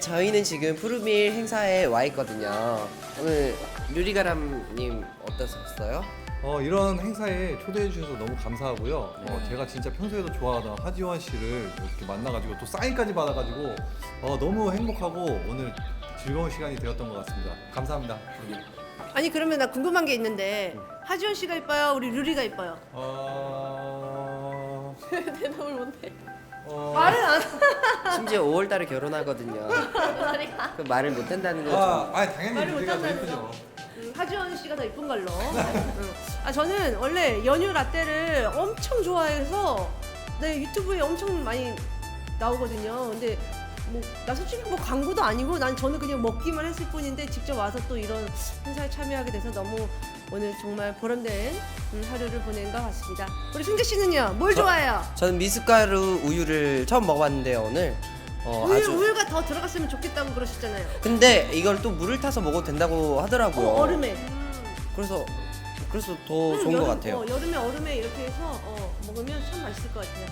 저희는 지금 푸르밀 행사에 와 있거든요. 오늘 류리가람님 어떠셨어요? 어, 이런 행사에 초대해 주셔서 너무 감사하고요. 어, 네. 제가 진짜 평소에도 좋아하던 하지원 씨를 이렇게 만나가지고 또 사인까지 받아가지고 어, 너무 행복하고 오늘 즐거운 시간이 되었던 것 같습니다. 감사합니다. 아니 그러면 나 궁금한 게 있는데 하지원 씨가 이뻐요? 우리 류리가 이뻐요? 어... 대답을 못해. 어... 말은 안. 심지어 5월달에 결혼하거든요. 그 말을 못한다는 거죠. 아, 아니 당연히 말을 더 못한다는 예쁘죠. 음, 하지원 씨가 더 이쁜 걸로. 응. 아 저는 원래 연유 라떼를 엄청 좋아해서 네 유튜브에 엄청 많이 나오거든요. 근데 뭐 나 솔직히 뭐 광고도 아니고 난 저는 그냥 먹기만 했을 뿐인데 직접 와서 또 이런 행사에 참여하게 돼서 너무 오늘 정말 보람된 음, 하루를 보낸 것 같습니다. 우리 승재 씨는요 뭘 저- 좋아해요? 저는 미숫가루 우유를 처음 먹어봤는데요 오늘. 어, 우유 아주. 우유가 더 들어갔으면 좋겠다고 그러셨잖아요. 근데 이걸 또 물을 타서 먹어도 된다고 하더라고요. 어, 얼음에. 그래서 그래서 더 음, 좋은 여름, 것 같아요. 어, 여름에 얼음에 이렇게 해서 어, 먹으면 참 맛있을 것 같아요.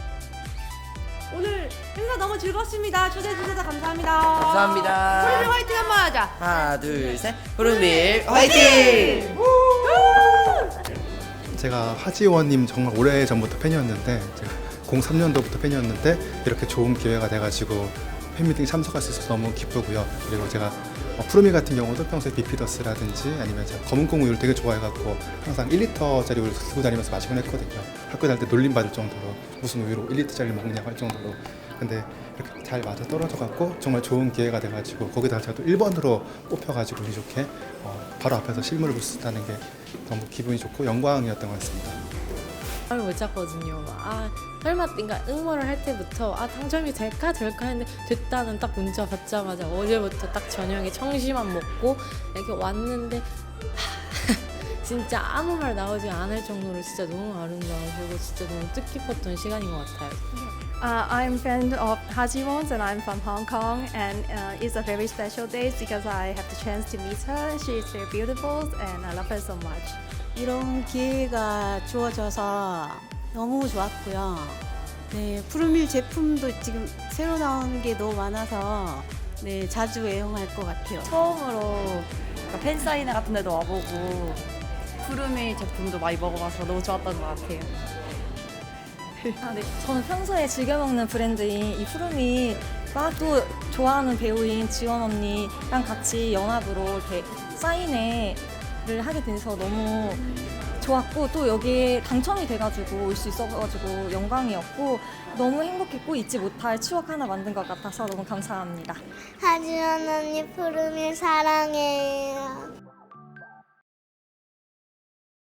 오늘 행사 너무 즐거웠습니다. 초대해 주셔서 감사합니다. 감사합니다. 푸르밀 화이팅 한번 하자. 하나 둘 셋. 푸르밀 화이팅! 제가 하지원님 정말 오래 전부터 팬이었는데 제가 03년도부터 팬이었는데 이렇게 좋은 기회가 돼가지고 팬미팅 참석할 수 있어서 너무 기쁘고요. 그리고 제가 어, 푸르미 같은 경우도 평소에 비피더스라든지 아니면 제가 검은콩 우유를 되게 좋아해갖고 항상 1리터짜리 우유를 들고 다니면서 마시곤 했거든요. 학교 다닐 때 놀림 받을 정도로 무슨 우유로 1리터짜리 먹느냐고 할 정도로 근데 잘 맞아 떨어져갖고 정말 좋은 기회가 돼가지고 거기다가 제가 또 1번으로 뽑혀가지고 운 좋게 어, 바로 앞에서 실물을 볼 수 있다는 게 너무 기분이 좋고 영광이었던 것 같습니다. 잠을 못 잤거든요. 아 설마 그러니까 응모를 할 때부터 아 당첨이 될까 될까 했는데 됐다는 딱 문자 받자마자 어제부터 딱 저녁에 청심환 먹고 이렇게 왔는데 하, 진짜 아무 말 나오지 않을 정도로 진짜 너무 아름다우시고 진짜 너무 뜻깊었던 시간인 것 같아요. Uh, I'm fan of Hajiwon's and I'm from Hong Kong and uh, it's a very special day because I have the chance to meet her. She is very beautiful and I love her so much. 이런 기회가 주어져서 너무 좋았고요. 네, 푸르밀 제품도 지금 새로 나오는 게 너무 많아서 네, 자주 애용할 것 같아요. 처음으로 그러니까 팬 사인회 같은 데도 와보고 푸르밀 제품도 많이 먹어봐서 너무 좋았던 것 같아요. 아, 네. 저는 평소에 즐겨 먹는 브랜드인 이 푸르미가 또 좋아하는 배우인 지원 언니랑 같이 연합으로 이렇게 사인회를 하게 돼서 너무 좋았고 또 여기에 당첨이 돼가지고 올 수 있어가지고 영광이었고 너무 행복했고 잊지 못할 추억 하나 만든 것 같아서 너무 감사합니다. 하지원 언니 푸르밀 사랑해요.